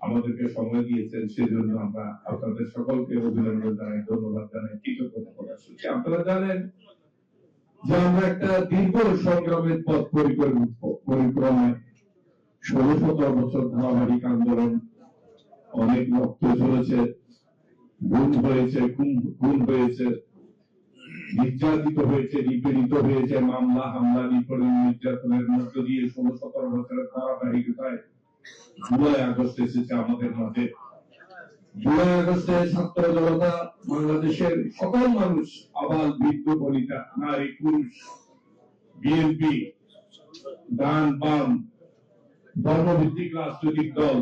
আমাদেরকে সময় দিয়েছেন, সেজন্য আমরা আপনাদের সকলকে অভিনন্দন জানাই, ধন্যবাদ জানাই, কৃতজ্ঞতা প্রকাশ করছি। আপনারা জানেন যে আমরা একটা দীর্ঘ সংগ্রামের পথ পরিক্রমায় ষোলো সতেরো বছর ধারাবাহিক আন্দোলন, অনেক রক্ত ঝরেছে গুম হয়েছে, খুন হয়েছে, নির্যাতিত হয়েছে, নিপীড়িত হয়েছে, মামলা, হামলা নিপীড়ন নির্যাতনের মধ্য দিয়ে ষোলো, সতেরো বছরের ধারাবাহিকতায় জুলাই আগস্ট এসেছে আমাদের মাঝে। জুলাই আগস্টে ছাত্র জনতা বাংলাদেশের সকল মানুষ আবাল, বৃদ্ধ, বনিতা, নারী, পুরুষ, বিএনপি, ডান, বাম, ধর্মভিত্তিক রাজনৈতিক দল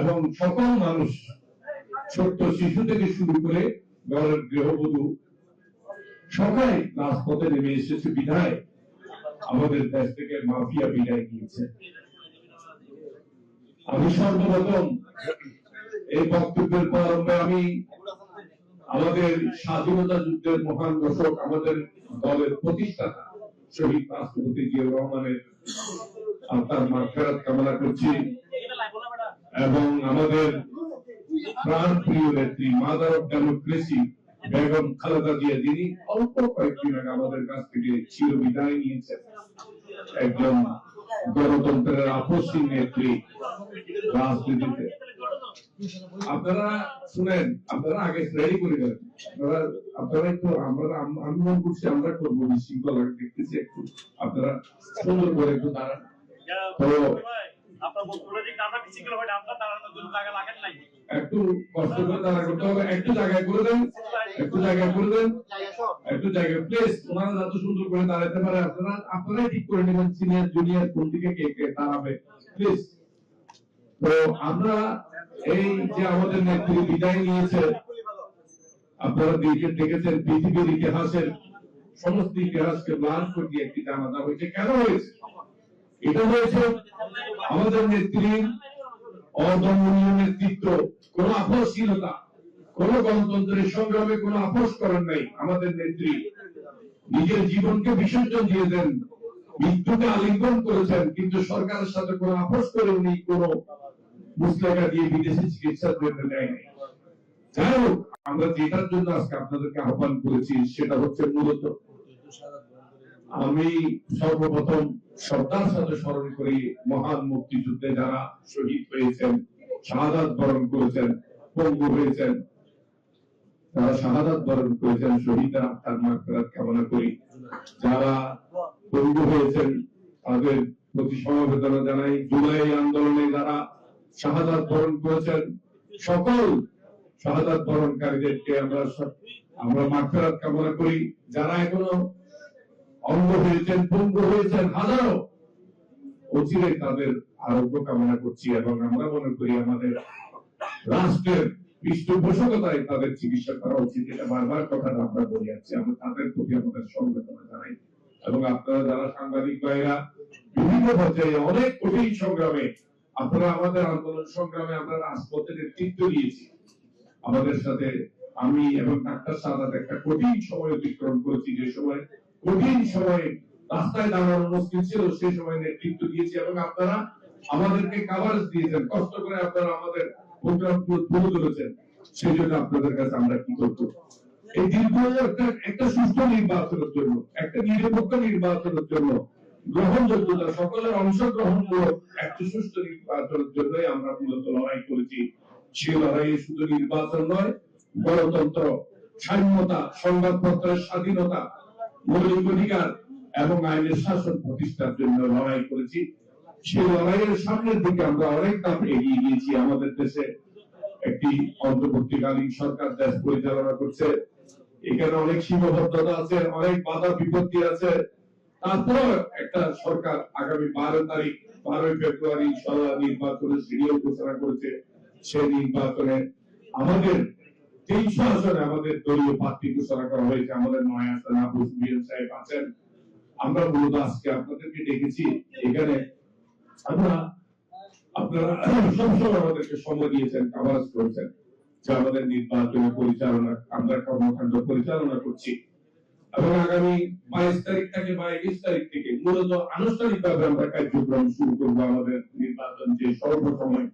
এবং সকল মানুষ ছোট্ট শিশু থেকে শুরু করে ঘরের গৃহবধূ সবাই রাজপথে নেমে এসেছে বিধায় আমাদের দেশ থেকে মাফিয়া বিদায় নিয়েছে। আমি সর্বপ্রথম এই বক্তব্যের প্রারম্ভে আমি আমাদের স্বাধীনতা যুদ্ধের মহান দর্শক আমাদের দলের প্রতিষ্ঠাতা শহীদ রাষ্ট্রপতি জিয়াউর রহমানের আত্মার মাফেরাত কামনা করছি। এবং আমাদের প্রাণ প্রিয় নেত্রী mother of democracy Begum Khaleda Zia, যিনি অল্প কয়েকদিন আগে আমাদের কাছ থেকে চির বিদায় নিয়েছেন। একজন গণতন্ত্রের আপসী নেত্রী রাজনীতিতে। আপনারা শুনেন, আপনারা আগে রেডি করে দেন আপনারা আপনারা একটু, আমরা আম- আমি মনে করছি আমরা করব বিশৃঙ্খলা, দেখতেছি একটু। আপনারা সুন্দর করে একটু দাঁড়ান। তো তো আমরা এই যে আমাদের বিদায় নিয়েছে, আপনারা দেখেছেন, পৃথিবীর ইতিহাসের সমস্ত ইতিহাসকে ম্লান করে একটি হয়েছে। কেন হয়েছে? এটা হয়েছে আমাদের নেত্রীর অদমনীয় নেতৃত্ব। কোন আপোষহীনতা, কোন গণতন্ত্রের সংগ্রামে কোন আপোষ করেন নাই আমাদের নেত্রী। নিজের জীবনকে বিসর্জন দিয়ে দেন, মৃত্যুকে আলিঙ্গন করেছেন, কিন্তু সরকারের সাথে কোন আপোষ করেননি কোন মুসলেখা দিয়ে বিদেশি চিকিৎসার জন্য দেয়নি। যাই হোক, আমরা যেটার জন্য আজকে আপনাদেরকে আহ্বান করেছি সেটা হচ্ছে মূলত আমি সর্বপ্রথম শ্রদ্ধার সাথে স্মরণ করি মহান মুক্তিযুদ্ধে যারা শহীদ হয়েছেন, শাহাদাত বরণ করেছেন, পঙ্গু হয়েছেন যারা শাহাদাত বরণ করেছেন, শহীদরা তার মাত্রাত কামনা করি। যারা পঙ্গু হয়েছেন, তাদের প্রতি সমবেদনা জানাই, জুলাই আন্দোলনে যারা শাহাদাত বরণ করেছেন, সকল শাহাদাত বরণকারীদেরকে আমরা আমরা মাগফিরাত কামনা করি। যারা এখনও অঙ্গ হয়েছেন পঙ্গু হয়েছেন হাজারো। অচিরে তাদের আরোগ্য কামনা করছি এবং আমরা মনে করি আমাদের রাষ্ট্রের পৃষ্ঠপোষকতায় তাদের চিকিৎসা করা উচিত, এটা বারবার কথাটা আমরা বলে যাচ্ছি। আমরা তাদের প্রতি আমাদের সমবেদনা জানাই। এবং আপনারা যারা সাংবাদিক ভাইরা, বিভিন্ন পর্যায়ে অনেক কঠিন সংগ্রামে, আপনারা আমাদের আন্দোলন সংগ্রামে আমরা রাজপথে নেতৃত্ব দিয়েছি। আমাদের সাথে আমি এবং ডাক্তার সাদাত একটা কঠিন সময় অতিক্রম করেছি। যে সময় কঠিন সময়ে রাস্তায় দাঁড়ানো মুশকিল ছিল, সেই সময় নেতৃত্ব দিয়েছি এবং আপনারা আমাদেরকে কাভারেজ দিয়েছেন। কষ্ট করে আপনারা আমাদের প্রোগ্রাম তুলে ধরেছেন। সেই জন্য আপনাদের কাছে আমরা কি করব এই দীর্ঘ একটা একটা সুস্থ নির্বাচনের জন্য, একটা নিরপেক্ষ নির্বাচনের জন্য গ্রহণযোগ্যতা, সকলের অংশগ্রহণ একটা সুস্থ নির্বাচনের জন্যই আমরা মূলত লড়াই করেছি। সেই লড়াইয়ে শুধু নির্বাচন নয়, গণতন্ত্র, স্বাধীনতা, সংবাদপত্রের স্বাধীনতা মৌলিক অধিকার এবং আইনের শাসন প্রতিষ্ঠার জন্য লড়াই করেছি। সেই লড়াইয়ের সামনের দিকে আমরা অনেক ধাপ এগিয়ে গিয়েছি। আমাদের দেশে একটি অন্তর্বর্তীকালীন সরকার দেশ পরিচালনা করছে। এখানে অনেক সীমাবদ্ধতা আছে, অনেক বাধা বিপত্তি আছে। তারপর একটা সরকার আগামী বারো তারিখ, বারোই ফেব্রুয়ারি সভা নির্বাচনের সিরিয়াল ঘোষণা করেছে। সেই নির্বাচনে আমাদের তিনশো আমাদের দলীয় প্রার্থী ঘোষণা করা হয়েছে। আমাদের নয় আবু সাহেব আছেন। আমরা মূলত আজকে আপনাদেরকে ডেকেছি। এখানে আমরা আপনারা সবসময় আমাদেরকে সময় দিয়েছেন কাভারেজ করেছেন, যে আমাদের পরিচালনা, আমরা কর্মকাণ্ড পরিচালনা করছি। এবং আগামী বাইশ তারিখ থেকে তারিখ থেকে মূলত আনুষ্ঠানিক ভাবে আমরা কার্যক্রম শুরু করব আমাদের নির্বাচন যে স্বল্প সময়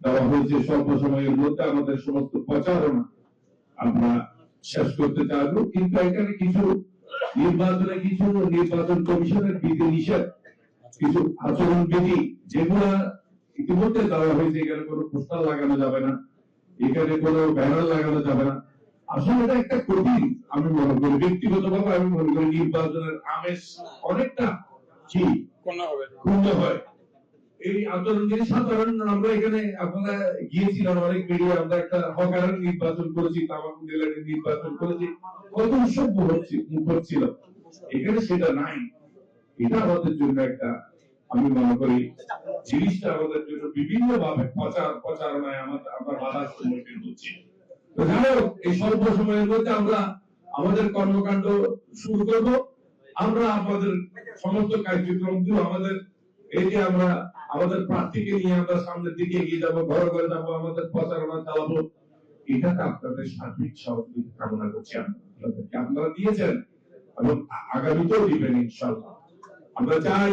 দেওয়া হয়েছে স্বল্প সময়ের মধ্যে আমাদের সমস্ত প্রচারণা আমরা শেষ করতে চাইব। কিন্তু এখানে কিছু নির্বাচনে কিছু নির্বাচন কমিশনের বিধি নিষেধ কিছু আচরণ বিধি যেগুলা ইতিমধ্যে দেওয়া হয়েছে এখানে কোনো পোস্টার লাগানো যাবে না এখানে কোনো ব্যানার লাগানো যাবে না। আসলে এটা একটা কঠিন আমি মনে করি ব্যক্তিগত ভাবে আমি মনে করি নির্বাচনের আমেজ অনেকটা কি হয়। এই আন্দোলন যিনি সাধারণ আমরা এখানে আপনারা গিয়েছিলাম অনেক মিডিয়া আমরা একটা হকারের নির্বাচন করেছি তামাকু ডিলারের নির্বাচন করেছি। কত উৎসব হচ্ছে, হচ্ছিল। এখানে সেটা নাই। এটা আমাদের জন্য একটা, আমি মনে করি, জিনিসটা আমাদের জন্য বিভিন্ন ভাবে প্রচার, প্রচারণায় আমাদের আমরা বাধার সম্মুখীন হচ্ছি। তো যাই এই স্বল্প সময়ের মধ্যে আমরা আমাদের কর্মকাণ্ড শুরু করব। আমরা আমাদের সমস্ত কার্যক্রমগুলো আমাদের, এই যে আমরা আমাদের প্রার্থীকে নিয়ে আমরা সামনের দিকে এগিয়ে যাব, ঘরে ঘরে যাব, আমাদের প্রচারণা চালাবো। এটাতে আপনাদের সার্বিক সহযোগিতা কামনা করছি আপনাদেরকে। আপনারা দিয়েছেন এবং আগামীতেও দিবেন ইনশাল্লাহ আমরা চাই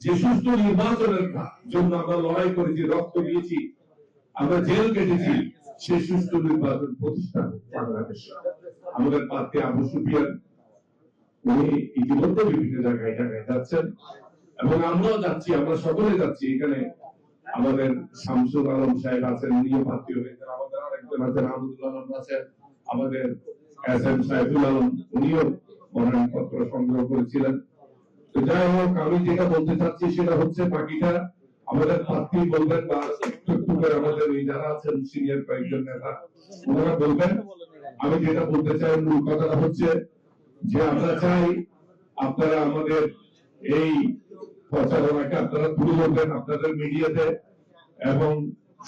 যে সুস্থ নির্বাচনের জন্য আমরা লড়াই করেছি, রক্ত দিয়েছি, আমরা জেল কেটেছি সে সুস্থ নির্বাচন প্রতিষ্ঠা বাংলাদেশে। আমাদের প্রার্থী আবু সুফিয়ান, উনি ইতিমধ্যে বিভিন্ন জায়গায় জায়গায় যাচ্ছেন। এবং আমরাও যাচ্ছি, আমরা সকলে যাচ্ছি। এখানে আমাদের শামসুল আলম সাহেব আছেন উনিও প্রার্থী হয়েছেন আমাদের আরেকজন আছেন আহমদুল আলম আছেন। আমাদের এস এম সাইফুল আলম, উনিও মনোনয়নপত্র সংগ্রহ করেছিলেন। তো যাই হোক, আমি যেটা বলতে চাচ্ছি সেটা হচ্ছে বাকিটা। আমাদের প্রার্থী বলবেন বা একটু একটু করে আমাদের এই যারা আছেন সিনিয়র কয়েকজন নেতা, ওনারা বলবেন। আমি যেটা বলতে চাই, মূল কথাটা হচ্ছে যে আমরা চাই আপনারা আমাদের এই প্রচারণাকে আপনারা তুলে ধরবেন আপনাদের মিডিয়াতে এবং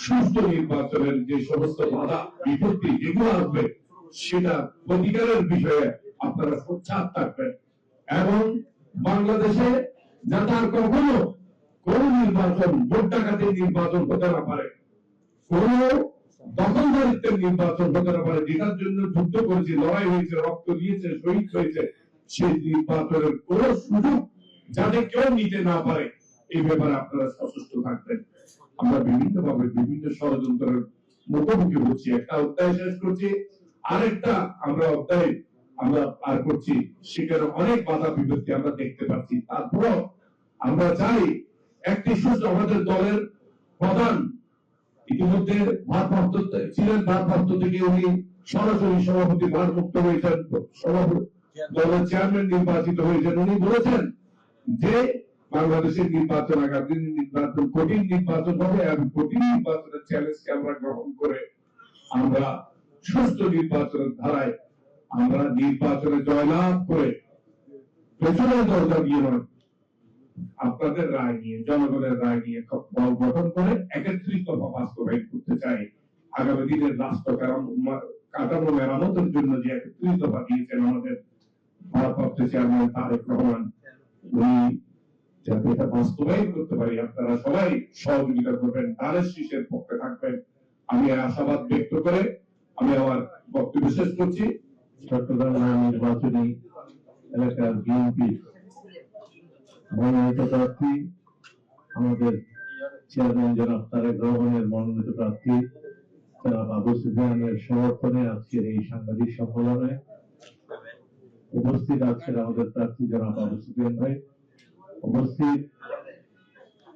সুস্থ নির্বাচনের যে সমস্ত বাধা, বিপত্তি যেগুলো আসবে, সেটা প্রতিকারের বিষয়ে আপনারা সোচ্চার থাকবেন। এবং বাংলাদেশে যাতে আর কখনো কোন নির্বাচন ভোট ডাকাতির নির্বাচন হতে না পারে, কোন দখলদারিত্বের নির্বাচন হতে না পারে, যেটার জন্য যুদ্ধ করেছে, লড়াই হয়েছে, রক্ত দিয়েছে, শহীদ হয়েছে, সেই নির্বাচনের কোন সুযোগ যাতে কেউ নিতে না পারে, এই ব্যাপারে আপনারা সচেষ্ট থাকবেন। আমরা বিভিন্ন ভাবে বিভিন্ন ষড়যন্ত্রের মুখোমুখি হচ্ছি। একটা অধ্যায় শেষ করছি, আরেকটা আমরা অধ্যায় আমরা পার করছি। সেখানে অনেক বাধা বিপত্তি আমরা দেখতে পাচ্ছি। তারপরও আমরা চাই একটি সুস্থ আমাদের দলের প্রধান, ইতিমধ্যে ভারপ্রাপ্ত ছিলেন, ভারপ্রাপ্ত থেকে উনি সরাসরি সভাপতি ভারমুক্ত হয়েছেন। সভাপতি দলের চেয়ারম্যান নির্বাচিত হয়েছেন। উনি বলেছেন যে বাংলাদেশের নির্বাচন আগামী নির্বাচন, কঠিন নির্বাচন হবে এবং কঠিন নির্বাচনের চ্যালেঞ্জকে আমরা গ্রহণ করে আমরা সুস্থ নির্বাচনের ধারায় আমরা নির্বাচনে জয়লাভ করে পেছনের দরজা দিয়ে নয়, আপনাদের রায় নিয়ে, জনগণের রায় নিয়ে দল গঠন করে একত্রিত বাস্তবায়ন করতে চাই। আগামী দিনের রাষ্ট্র কাঠামো মেরামতের জন্য যে একত্রিত দিয়েছেন আমাদের ভারপ্রাপ্ত চেয়ারম্যান তারেক রহমান বাস্তবায়ন করতে পারি, আপনারা সবাই সহযোগিতা করবেন শীষের পক্ষে থাকবেন। আমি আশাবাদ ব্যক্ত করে আমি আমার বক্তব্য শেষ করছি। চট্টগ্রাম নির্বাচনী এলাকার বিএনপি মনোনীত প্রার্থী, আমাদের চেয়ারম্যান জনাব তারেক রহমানের মনোনীত প্রার্থী, জনাব আবু সুফিয়ানের সমর্থনে আজকের এই সাংবাদিক সম্মেলনে উপস্থিত আছেন আমাদের প্রার্থী জনাব আবু সুফিয়ান ভাই। উপস্থিত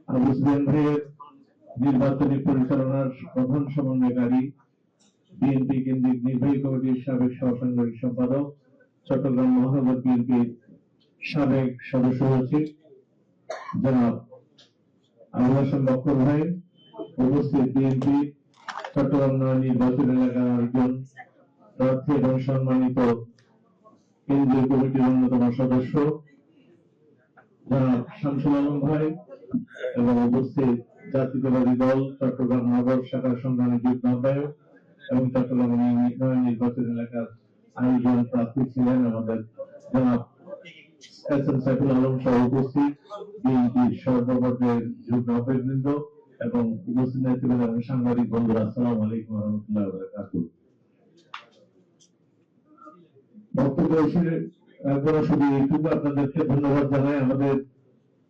আবু সুফিয়ান ভাইয়ের নির্বাচনী পরিচালনার প্রধান সমন্বয়কারী বিএনপি কেন্দ্রিক নির্বাহী কমিটির সাবেক সহসাংগঠনিক সম্পাদক চট্টগ্রাম মহানগর বিএনপির সাবেক সদস্য সচিব জনাব আবু হাসান বক্কর ভাই। উপস্থিত বিএনপি চট্টগ্রাম নয় নির্বাচন এলাকার একজন প্রার্থী এবং সম্মানিত কেন্দ্রীয় কমিটির অন্যতম সদস্য শামসুল আলম ভাই এবং উপস্থিত জাতীয়তাবাদী দল, চট্টগ্রাম নগর শাখার সংগ্রামী যুগ্ম আহ্বায়ক এবং চট্টগ্রাম নির্বাচন এলাকার আয়োজন প্রার্থী ছিলেন আমাদের জনাব এস এম সাইফুল আলম সহ উপস্থিত বিএনপির সর্বপর্যায়ের যুগ্ম আহ্বায়কবৃন্দ এবং উপস্থিত নেতৃবৃন্দ এবং সাংবাদিক বন্ধুরা, আসসালামু আলাইকুম রহমতুল্লাহ বক্তব্য হিসেবে এইটুকু আপনাদেরকে ধন্যবাদ জানাই। আমাদের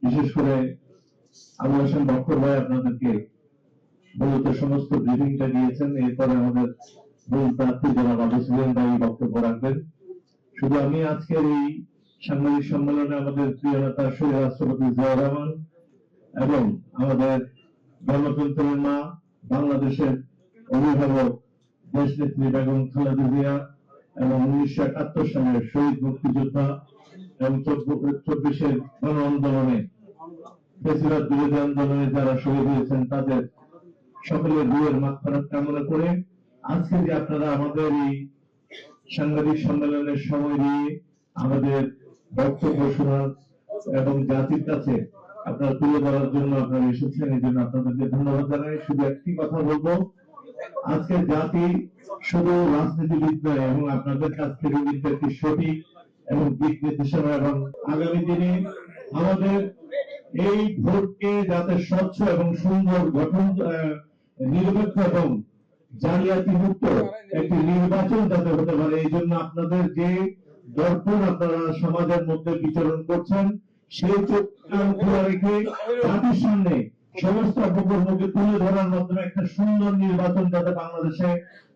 বিশেষ করে আবু হাসান বক্কর ভাই আপনাদেরকে মূলত সমস্ত ব্রিফিংটা দিয়েছেন। এরপরে আমাদের মূল প্রার্থী জনাব আবু সুফিয়ান ভাই বক্তব্য রাখবেন। শুধু আমি আজকের এই সাংবাদিক সম্মেলনে আমাদের প্রিয় নেতা শহীদ রাষ্ট্রপতি জিয়া রহমান এবং আমাদের গণতন্ত্রের মা, বাংলাদেশের অভিভাবক দেশ নেত্রী বেগম খালেদা জিয়া এবং উনিশশো একাত্তর সালের শহীদ মুক্তিযোদ্ধা এবং চব্বিশের গণ আন্দোলনে ফেসিবাদ বিরোধী আন্দোলনে যারা শহীদ হয়েছেন, তাদের সকলের রুয়ের মাত্রা কামনা করে আজকে যে আপনারা আমাদের এই সাংবাদিক সম্মেলনের সময় নিয়ে আমাদের বক্তব্য শোনার এবং জাতির কাছে আপনারা তুলে ধরার জন্য আপনারা এসেছেন এই জন্য আপনাদেরকে ধন্যবাদ জানাই। শুধু একটি কথা বলব, আজকে জাতি শুধু রাজনীতিবিদ নয় এবং আপনাদের কাছ থেকে একটি সঠিক এবং দিক নির্দেশনা এবং আগামী দিনে আমাদের এই ভোটকে যাতে স্বচ্ছ এবং সুন্দর গঠন নিরপেক্ষ এবং জালিয়াতি মুক্ত একটি নির্বাচন যাতে হতে পারে, এই জন্য আপনাদের যে দর্পণ আপনারা সমাজের মধ্যে বিচরণ করছেন, সেই চোখ রেখে জাতির সামনে সমস্ত অপকর্মকে তুলে ধরার মাধ্যমে একটা সুন্দর নির্বাচন যাতে বাংলাদেশে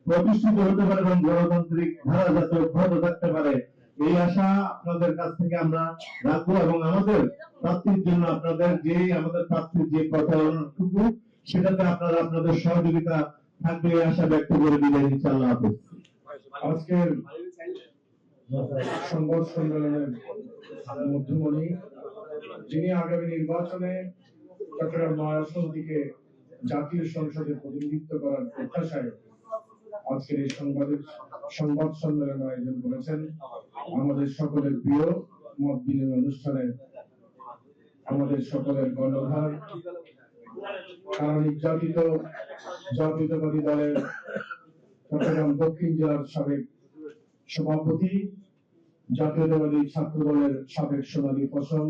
প্রতিষ্ঠিত হতে পারে এবং গণতান্ত্রিক ধারা যাতে অব্যাহত থাকতে পারে। এই আশা আপনাদের কাছ থেকে আমরা রাখব এবং আমাদের প্রার্থীর জন্য আপনাদের যে আমাদের প্রার্থীর যে কথাটুকু সেটাতে আপনারা আপনাদের সহযোগিতা থাকবে, এই আশা ব্যক্ত করে দিলেন ইনশাআল্লাহ হাফেজ। আজকের সংবাদ সম্মেলনের মধ্যমণি, যিনি আগামী নির্বাচনে চট্টগ্রাম থেকে জাতীয় সংসদে প্রতিনিধিত্ব করার প্রত্যাশায় আজকের এই সংবাদের সংবাদ সম্মেলন আয়োজন করেছেন আমাদের সকলের প্রিয় মত বিনিময় অনুষ্ঠানে আমাদের সকলের গণধার কারণ নির্যাতিত জাতীয়তাবাদী দলের চট্টগ্রাম দক্ষিণ জেলার সাবেক সভাপতি, জাতীয়তাবাদী ছাত্র দলের সাবেক সোনালী ফসল,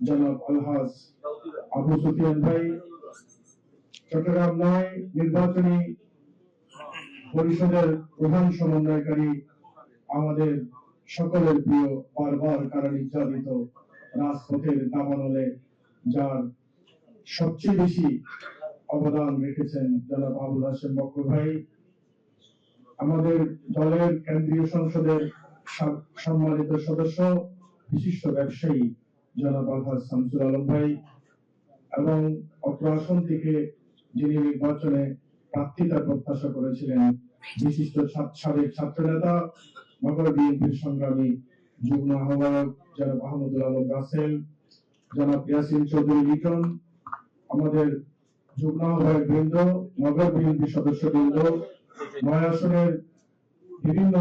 জনাব আলহাজ আবু সুফিয়ান ভাই, চট্টগ্রাম নয় নির্বাচনী পরিষদের প্রধান সমন্বয়কারী আমাদের সকলের প্রিয় বারবার কারা নির্যাতিত রাজপথের দাবানলে যার সবচেয়ে বেশি অবদান রেখেছেন জনাব আবুল হাসেম বক্কর ভাই, আমাদের দলের কেন্দ্রীয় সংসদের সম্মানিত সদস্য, বিশিষ্ট ব্যবসায়ী জনাব আলহাজ শামসুল আলম ভাই এবং অত্র আসন থেকে যিনি নির্বাচনে প্রত্যাশা করেছিলেন। বিশিষ্ট সাবেক ছাত্র নেতা নগর বিএনপির সংগ্রামী যুগ্ম আহ্বায়ক জনাব আহমদুল আলম রাসেল, জনাব ইয়াসিন চৌধুরী লিটন, আমাদের যুগ্ম আহ্বায়ক বৃন্দ বিএনপি সদস্য বৃন্দ নয় আসনের বিভিন্ন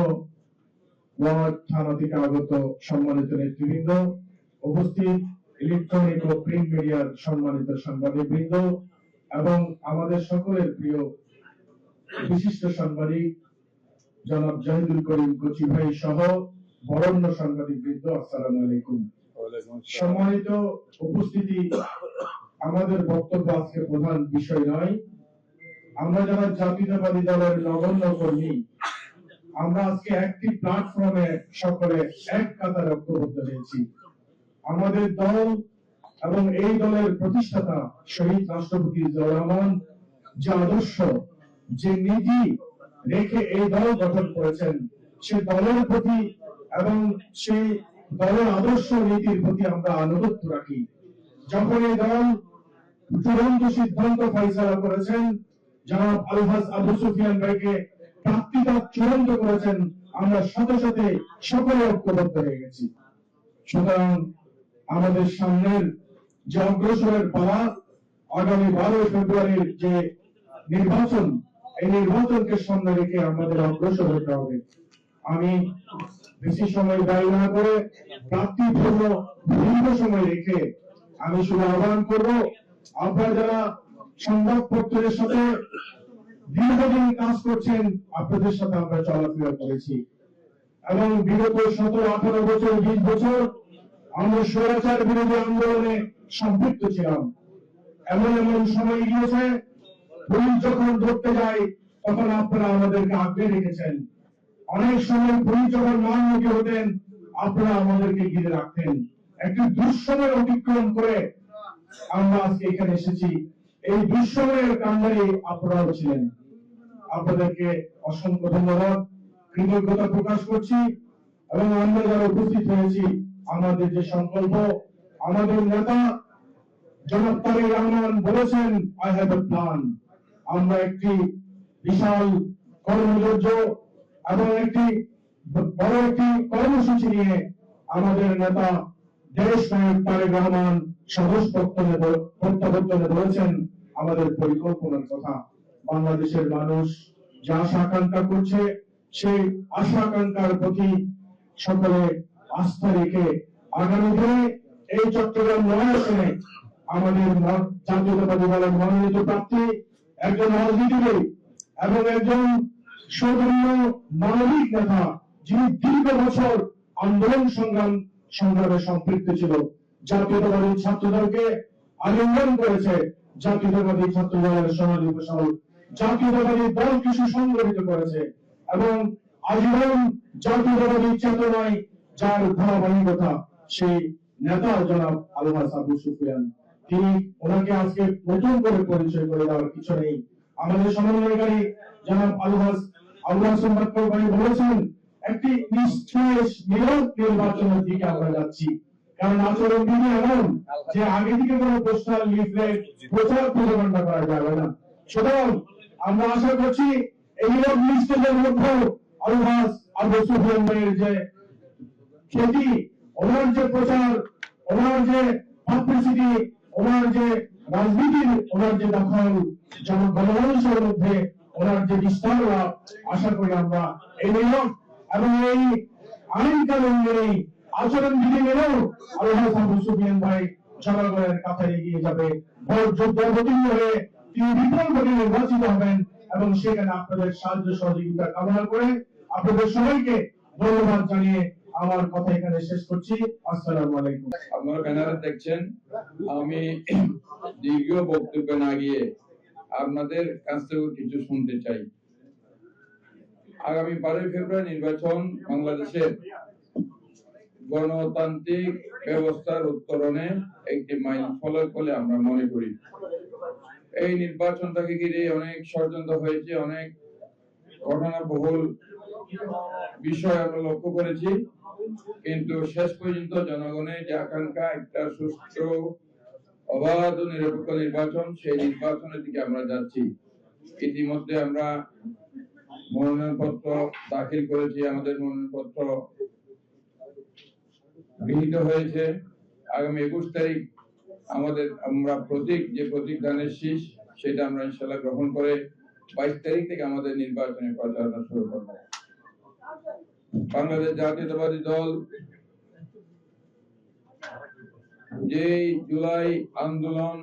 ওয়ার্ড থানা থেকে আগত সম্মানিত নেতৃবৃন্দ, উপস্থিত ইলেকট্রনিক ও প্রিন্ট মিডিয়ার সম্মানিত সাংবাদিক বৃন্দ এবং আমাদের সকলের প্রিয় বিশিষ্ট সাংবাদিক জনাব জাহিদুল করিম কচি ভাই সহ বরণ্য সাংবাদিক বৃন্দ আসসালামু আলাইকুম। সম্মানিত উপস্থিতি আমাদের বক্তব্য আজকে প্রধান বিষয় নয়। আমরা যারা জাতীয়তাবাদী দলের নগণ্য কর্মী আমরা আজকে একটি প্ল্যাটফর্মে সকলে এক কাতারে ঐক্যবদ্ধ হয়েছি। আমাদের দল এবং এই দলের প্রতিষ্ঠাতা শহীদ রাষ্ট্রপতি জিয়াউর যে আদর্শ, যে নীতি রেখে এই দল গঠন করেছেন, সে দলের প্রতি এবং সেই দলের আদর্শ নীতির প্রতি আমরা আনুগত্য রাখি। যখন এই দল চূড়ান্ত সিদ্ধান্ত ফয়সালা করেছেন, জনাব আলহাজ আবু সুফিয়ান ভাইকে প্রাপ্তিটা চূড়ান্ত করেছেন, আমরা সাথে সাথে সকলে ঐক্যবদ্ধ হয়ে গেছি। সুতরাং আমাদের সামনের যে অগ্রসরের পালা আগামী বারোই ফেব্রুয়ারির যে নির্বাচন, এই নির্বাচনকে সামনে রেখে আমাদের অগ্রসর হতে হবে। আমি বেশি সময় ব্যয় না করে প্রাপ্তিপূর্ণ দীর্ঘ সময় রেখে আমি শুধু আহ্বান করব, আপনারা যারা সংবাদপত্রের সাথে দীর্ঘদিন কাজ করছেন, আপনাদের সাথে আমরা চলাফেরা করেছি। এবং বিগত সতেরো আঠারো বছর, বিশ বছর আমরা স্বৈরাচার বিরোধী আন্দোলনে সম্পৃক্ত ছিলাম। এমন এমন সময় গিয়েছে পুলিশ যখন ধরতে যায়, তখন আপনারা আমাদেরকে আগলে রেখেছেন। অনেক সময় পুলিশ যখন মানমুখী হতেন, আপনারা আমাদেরকে ঘিরে রাখতেন। একটি দুঃসময় অতিক্রম করে আমরা আজকে এখানে এসেছি। এই দুঃসময়ের কান্ডারি আপনারাও ছিলেন। আপনাদেরকে অসংখ্য ধন্যবাদ। কৃতজ্ঞতা প্রকাশ করছি এবং আমরা যারা উপস্থিত হয়েছি, আমাদের যে সংকল্প আমাদের নেতা জনাব রহমান বলেছেন আই হ্যাভ এ প্ল্যান আমরা একটি বিশাল কর্মযোগ্য এবং একটি বড় একটি কর্মসূচি নিয়ে আমাদের নেতা দেশ নায়ক তারেক রহমান সদস্য প্রত্যাবর্তনে বলেছেন। আমাদের পরিকল্পনার কথা, বাংলাদেশের মানুষ যে আশা আকাঙ্ক্ষা করছে, সেই আশা আকাঙ্ক্ষার প্রতি সকলে আস্থা রেখে আগামী দিনে এই চট্টগ্রাম মহাসনে আমাদের জাতীয়তাবাদী দলের মনোনীত প্রার্থী একজন রাজনীতিবিদ এবং একজন সৌজন্য মানবিক নেতা যিনি দীর্ঘ বছর আন্দোলন সংগ্রাম, সংগ্রামে সম্পৃক্ত ছিল। জাতীয়তাবাদী ছাত্র দলকে আলিঙ্গন করেছে জাতীয়তাবাদী ছাত্র দলের সমাজী ফসল জাতীয়তাবাদী দল কিছু সংগঠিত করেছে এবং আজীবন জাতীয়তাবাদী চেতনায় যার ধারাবাহিকতা সেই নেতা জনাব আলহাস আবু সুফিয়ান, তিনি ওনাকে আজকে নতুন করে পরিচয় করে দেওয়ার কিছু নেই। আমাদের সমন্বয়কারী জনাব আলহাস আল্লাহ বলেছেন, একটি নিরব নির্বাচনের দিকে আমরা যাচ্ছি। কারণ আচরণ বিধি এমন যে আগে থেকে কোনো পোস্টার, লিফলেট, প্রচার করা যাবে না। সুতরাং আমরা আশা করছি এই নিরব নিশ্চয়ের মধ্যে আলহাস আবু সুফিয়ান যে খ্যাতি ওনার যে প্রচার ওনার যে পাবলিসিটি ওনার যে রাজনীতির ওনার যে দখল গণমানুষের মধ্যে ওনার যে বিস্তার লাভ আশা করি আমরা এই নিয়ম এবং এই আইন কানুন মেনে আচরণ বিধি মেনেও আল্লাহ সাবু সুফিয়ান ভাই জনগণের কাতারে এগিয়ে যাবে। ভোট যোদ্ধা অবতীর্ণ হয়ে তিনি বিপুল ভোটে নির্বাচিত হবেন এবং সেখানে আপনাদের সাহায্য সহযোগিতা কামনা করে আপনাদের সবাইকে ধন্যবাদ জানিয়ে আমার কথা এখানে শেষ করছি। আসসালামু আলাইকুম। আপনারা ব্যানারে দেখছেন, আমি দীর্ঘ বক্তব্য না গিয়ে আপনাদের কাছ থেকে কিছু শুনতে চাই। আগামী বারোই ফেব্রুয়ারি নির্বাচন বাংলাদেশের গণতান্ত্রিক ব্যবস্থার উত্তরণে একটি মাইল ফলক বলে আমরা মনে করি। এই নির্বাচনটাকে ঘিরে অনেক ষড়যন্ত্র হয়েছে, অনেক ঘটনাবহুল বিষয় আমরা লক্ষ্য করেছি। কিন্তু শেষ পর্যন্ত জনগণের যে আকাঙ্ক্ষা, একটা সুষ্ঠু, অবাধ ও নিরপেক্ষ নির্বাচন, সেই নির্বাচনের দিকে আমরা যাচ্ছি। ইতিমধ্যে আমরা মনোনয়নপত্র দাখিল করেছি, আমাদের মনোনয়নপত্র গৃহীত হয়েছে। আগামী একুশ তারিখ আমাদের, আমরা প্রতীক, যে প্রতীক দানের শীষ, সেটা আমরা ইনশাল্লাহ গ্রহণ করে বাইশ তারিখ থেকে আমাদের নির্বাচনের প্রচারণা শুরু করব। বাংলাদেশ জাতীয়তাবাদী দল যে জুলাই আন্দোলন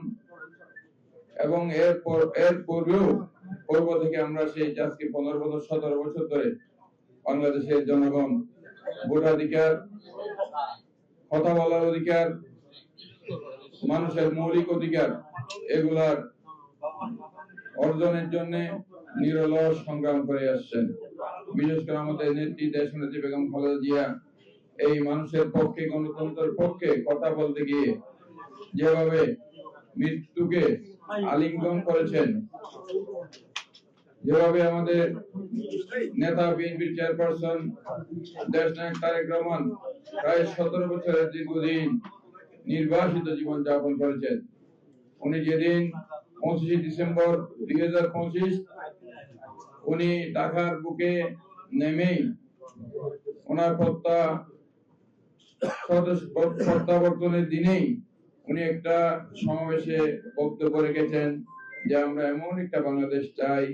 এবং এরপর এর পূর্বেও, পূর্ব থেকে আমরা সেই আজকে পনেরো বছর, সতেরো বছর ধরে বাংলাদেশের জনগণ ভোটাধিকার, কথা বলার অধিকার, মানুষের মৌলিক অধিকার এগুলার অর্জনের জন্য নিরলস সংগ্রাম করে আসছেন। বিশেষ করে আমাদের নেত্রী দেশ নেত্রী বেগম খালেদা জিয়া, এই মানুষের পক্ষে, গণতন্ত্রের পক্ষে কথা বলতে গিয়ে যেভাবে মৃত্যুকে আলিঙ্গন করেছেন, যেভাবে আমাদের নেতা বিএনপির চেয়ারপারসন দেশ নায়ক তারেক রহমান প্রায় সতেরো বছরের দীর্ঘদিন নির্বাসিত জীবন যাপন করেছেন। উনি যেদিন পঁচিশে ডিসেম্বর দুই হাজার পঁচিশ উনি ঢাকার বুকে নেমেই ওনার স্বদেশ- প্রত্যাবর্তনের দিনেই উনি একটা সমাবেশে বক্তব্য রেখেছেন যে আমরা এমন একটা বাংলাদেশ চাই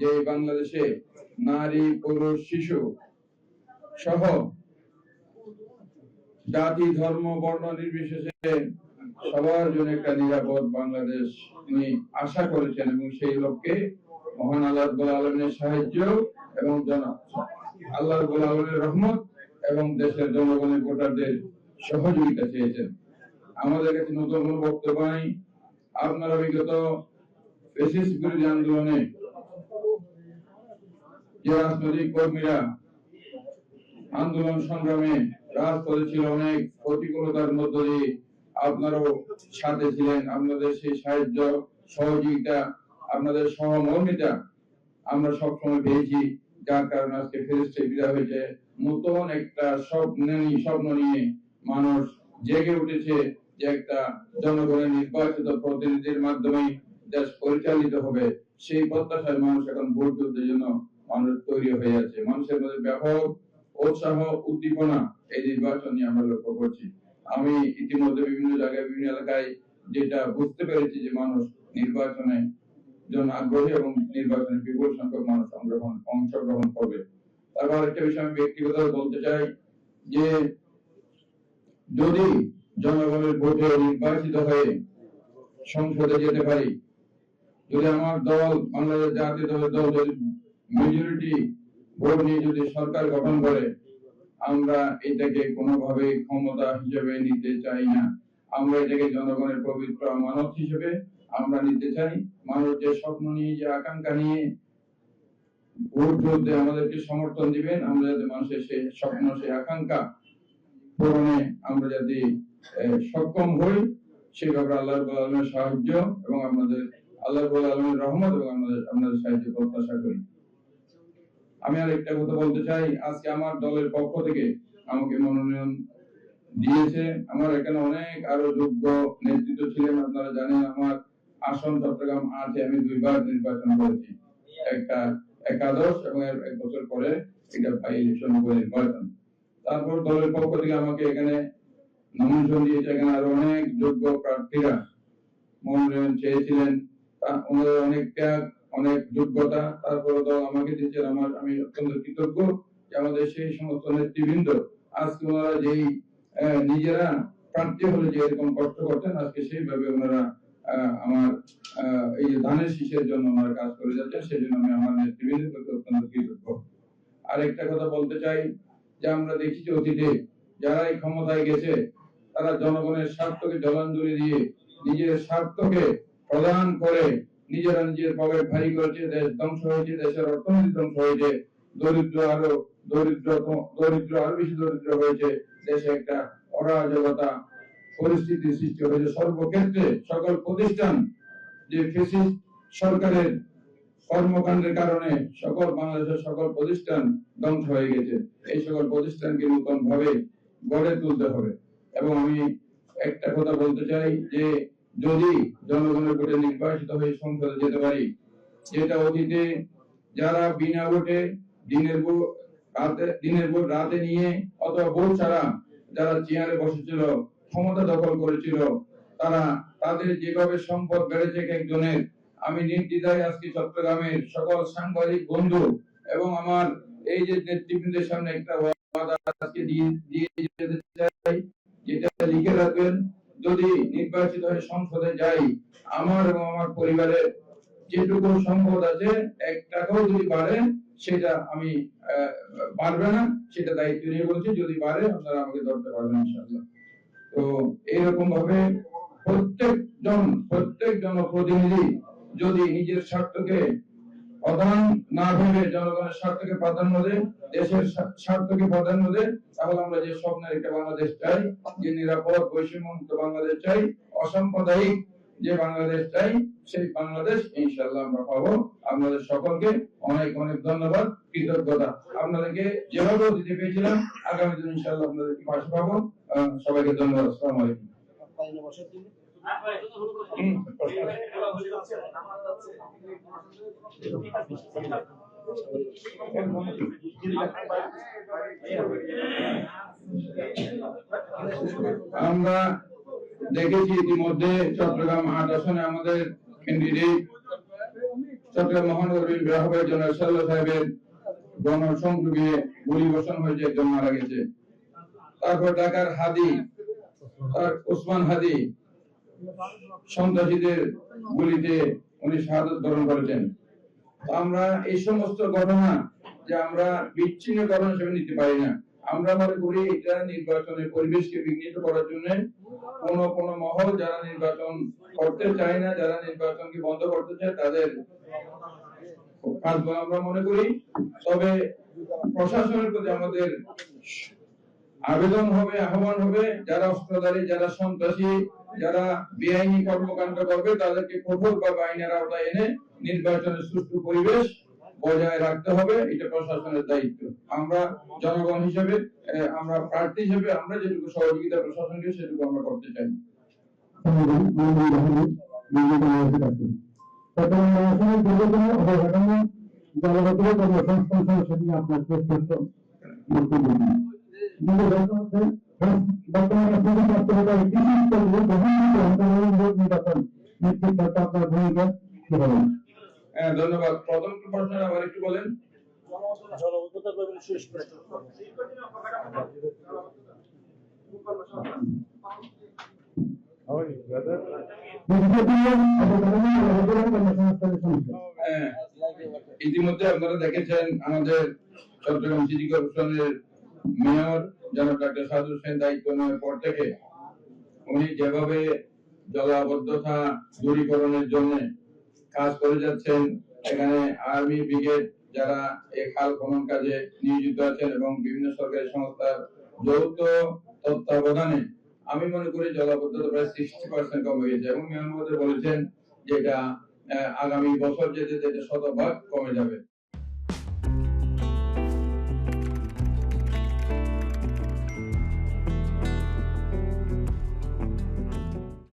যে বাংলাদেশে নারী, পুরুষ, শিশু সহ জাতি, ধর্ম, বর্ণ নির্বিশেষে সবার জন্য একটা নিরাপদ বাংলাদেশ তিনি আশা করেছেন এবং সেই লক্ষ্যে মহান আল্লাহ আলমের সাহায্য এবং জন আল্লাহ আলমের রহমত এবং দেশের জনগণের ভোটারদের সহযোগিতা চেয়েছেন। আমাদের কাছে নতুন কোনো বক্তব্য নাই। আপনারা বিগত ফেসিস বিরোধী আন্দোলনে যে রাজনৈতিক কর্মীরা আন্দোলন সংগ্রামে রাজপথে ছিল, অনেক প্রতিকূলতার মধ্য দিয়ে আপনারাও সাথে ছিলেন। আপনাদের সেই সাহায্য, সহযোগিতা আপনাদের সহমর্মিতা, আমরা সবসময় পেয়েছি, যার কারণে আজকে ফেরেস্টে বিদায় হয়েছে। নতুন একটা স্বপ্ন স্বপ্ন নিয়ে মানুষ জেগে উঠেছে যে একটা জনগণের নির্বাচিত প্রতিনিধির মাধ্যমে দেশ পরিচালিত হবে। সেই প্রত্যাশায় মানুষ এখন ভোট যুদ্ধের জন্য মানুষ তৈরি হয়ে আছে। মানুষের মধ্যে ব্যাপক উৎসাহ, উদ্দীপনা এই নির্বাচন নিয়ে আমরা লক্ষ্য করছি। আমি ইতিমধ্যে বিভিন্ন জায়গায়, বিভিন্ন এলাকায় যেটা বুঝতে পেরেছি যে মানুষ নির্বাচনে জন্য আগ্রহী এবং নির্বাচনে বিপুল সংখ্যক মানুষ অংশগ্রহণ অংশগ্রহণ করবে। তারপর একটা বিষয় আমি ব্যক্তিগত বলতে চাই যে, যদি জনগণের ভোটে নির্বাচিত হয়ে সংসদে যেতে পারি, যদি আমার দল, বাংলাদেশ জাতীয় দলের দল, যদি মেজরিটি ভোট নিয়ে যদি সরকার গঠন করে, আমরা এটাকে কোনোভাবে ক্ষমতা হিসেবে নিতে চাই না। আমরা এটাকে জনগণের পবিত্র আমানত হিসেবে আমরা নিতে চাই। মানুষ যে স্বপ্ন নিয়ে, যে আকাঙ্ক্ষা নিয়ে ভোট যুদ্ধে আমাদেরকে সমর্থন দিবেন, আমরা যাতে মানুষের সেই স্বপ্ন সেই আকাঙ্ক্ষা পূরণে আমরা যাতে সক্ষম হই ব্যাপারে আল্লাহ আলামিনের সাহায্য এবং আমাদের আল্লাহ আলামিনের রহমত এবং আমাদের আপনাদের সাহায্য প্রত্যাশা করি। আমি আর একটা কথা বলতে চাই, আজকে আমার দলের পক্ষ থেকে আমাকে মনোনয়ন দিয়েছে। আমার এখানে অনেক আরও যোগ্য নেতৃত্ব ছিলেন, আপনারা জানেন আমার আসন চট্টগ্রাম আটে আমি দুইবার নির্বাচন করেছি। একটা একাদশ এবং এক বছর পরে এটা বাই ইলেকশন নির্বাচন। তারপর দলের পক্ষ থেকে আমাকে এখানে নামাঙ্কন দিয়েছে। এখানে আরও অনেক যোগ্য প্রার্থীরা মনোনয়ন চেয়েছিলেন। ওনাদের অনেক ত্যাগ, অনেক যোগ্যতা। তারপর দল আমাকে দিয়েছেন আমার, আমি অত্যন্ত কৃতজ্ঞ যে আমাদের সেই সমস্ত নেতৃবৃন্দ আজকে ওনারা যেই নিজেরা প্রার্থী হলে যে এরকম কষ্ট করতেন, আজকে সেইভাবে ওনারা আমার এই ধানের শীষের জন্য ওনারা কাজ করে যাচ্ছেন সেই জন্য আমি আমার নেতৃবৃন্দের প্রতি অত্যন্ত কৃতজ্ঞ। আরেকটা কথা বলতে চাই, যে আমরা দেখি যে অতীতে যারা এই ক্ষমতায় গেছে, তারা জনগণের স্বার্থকে জলাঞ্জলি দিয়ে নিজের স্বার্থকে প্রদান করে নিজেরা নিজের পকেট ভারী করেছে, দেশ ধ্বংস হয়েছে, দেশের অর্থনীতি ধ্বংস হয়েছে, দরিদ্র আরও দরিদ্র দরিদ্র আরও বেশি দরিদ্র হয়েছে, দেশে একটা অরাজকতা পরিস্থিতি সৃষ্টি হয়েছে। সর্বক্ষেত্রে সকল প্রতিষ্ঠান যে ফেসিস্ট সরকারের কর্মকাণ্ডের কারণে সকল বাংলাদেশের সকল প্রতিষ্ঠান ধ্বংস হয়ে গেছে। এই সকল প্রতিষ্ঠানকে নতুন ভাবে গড়ে তুলতে হবে। এবং আমি একটা কথা বলতে চাই যে, যদি জনগণের ভোটে নির্বাচিত হয়ে সংসদে যেতে পারি, যেটা অতীতে যারা বিনা ভোটে দিনের ভোট রাতে, দিনের ভোট রাতে নিয়ে অথবা ভোট ছাড়া যারা চেয়ারে বসেছিল ক্ষমতা দখল করেছিল। তারা তাদের যেভাবে সম্পদ বেড়েছে এক একজনের, আমি নির্দ্বিধায় আজকে চট্টগ্রামের সকল সাংবাদিক, বন্ধু এবং আমার এই যে নেতৃবৃন্দের সামনে একটা আজকে দিয়ে যেটা লিখে রাখবেন, যদি নির্বাচিত হয়ে সংসদে যাই, আমার এবং আমার পরিবারের যেটুকু সম্পদ আছে, এক টাকাও যদি বাড়ে, সেটা আমি বাড়বে না, সেটা দায়িত্ব নিয়ে বলছি, যদি বাড়ে, আপনারা আমাকে ধরতে পারবেন, ইনশাআল্লাহ। তো এইরকম ভাবে প্রত্যেক জন প্রত্যেক জনপ্রতিনিধি যদি নিজের স্বার্থকে প্রধান না ভেবে জনগণের স্বার্থকে প্রাধান্য দেয়, দেশের স্বা- স্বার্থকে প্রাধান্য দেয়, তাহলে আমরা যে স্বপ্নের একটা বাংলাদেশ চাই, যে নিরাপদ, বৈষম্যমুক্ত বাংলাদেশ চাই, অসাম্প্রদায়িক যে বাংলাদেশ চাই, সেই বাংলাদেশ ইনশাল্লাহ আমরা পাবো। আপনাদের সকলকে অনেক অনেক ধন্যবাদ, কৃতজ্ঞতা। আপনাদেরকে যেভাবে দিতে পেয়েছিলাম আগামী দিন ইনশাল্লাহ আপনাদেরকে পাশে পাবো। সবাইকে ধন্যবাদ, আসসালামু আলাইকুম? আমরা দেখেছি ইতিমধ্যে চট্টগ্রাম আট আসনে আমাদের ক্যান্ডিডেট চট্টগ্রাম মহানগরীর গ্রাহকের জন্য সাল্লা সাহেবের গণসংযোগে গুলি বসন হয়েছে, একজন মারা গেছে। তারপর ঢাকার হাদি ওসমান হাদি সন্ত্রাসীদের গুলিতে উনি শাহাদত বরণ করেছেন। আমরা এই সমস্ত ঘটনা যে আমরা বিচ্ছিন্ন ঘটনা হিসেবে নিতে পারি না, আমরা মনে করি এটা নির্বাচনের পরিবেশকে বিঘ্নিত করার জন্য কোন কোন মহল যারা নির্বাচন করতে চায় না, যারা নির্বাচনকে বন্ধ করতে চায়, তাদের আমরা মনে করি। তবে প্রশাসনের প্রতি আমাদের আবেদন হবে, আহ্বান হবে, যারা অস্ত্রধারী, যারা সন্ত্রাসী, যারা বেআইনি কর্মকাণ্ড করবে, তাদেরকে কঠোর বা আইনের আওতায় এনে নির্বাচনের সুষ্ঠু পরিবেশ বজায় রাখতে হবে, এটা প্রশাসনের দায়িত্ব। আমরা জনগণ হিসেবে আমরা প্রার্থী হিসেবে আমরা যেটুকু সহযোগিতা প্রশাসনকে সেটুকু আমরা করতে চাই। বর্তমানে হ্যাঁ ধন্যবাদ। প্রথম প্রশ্ন আবার একটু বলেন। হ্যাঁ, ইতিমধ্যে আপনারা দেখেছেন আমাদের চট্টগ্রাম সিটি কর্পোরেশনের মেয়র জনাব ডাক্তার সাদু হোসেন দায়িত্ব নেওয়ার পর থেকে উনি যেভাবে জলাবদ্ধতা দূরীকরণের জন্য কাজ করে যাচ্ছেন, এখানে আর্মি ব্রিগেড যারা এই খাল খনন কাজে নিয়োজিত আছেন এবং বিভিন্ন সরকারি সংস্থার যৌথ তত্ত্বাবধানে আমি মনে করি জলাবদ্ধতা প্রায় সিক্সটি পার্সেন্ট কমে গেছে এবং মেয়র মহোদয় বলেছেন যেটা আগামী বছর যেতে যেতে শতভাগ কমে যাবে।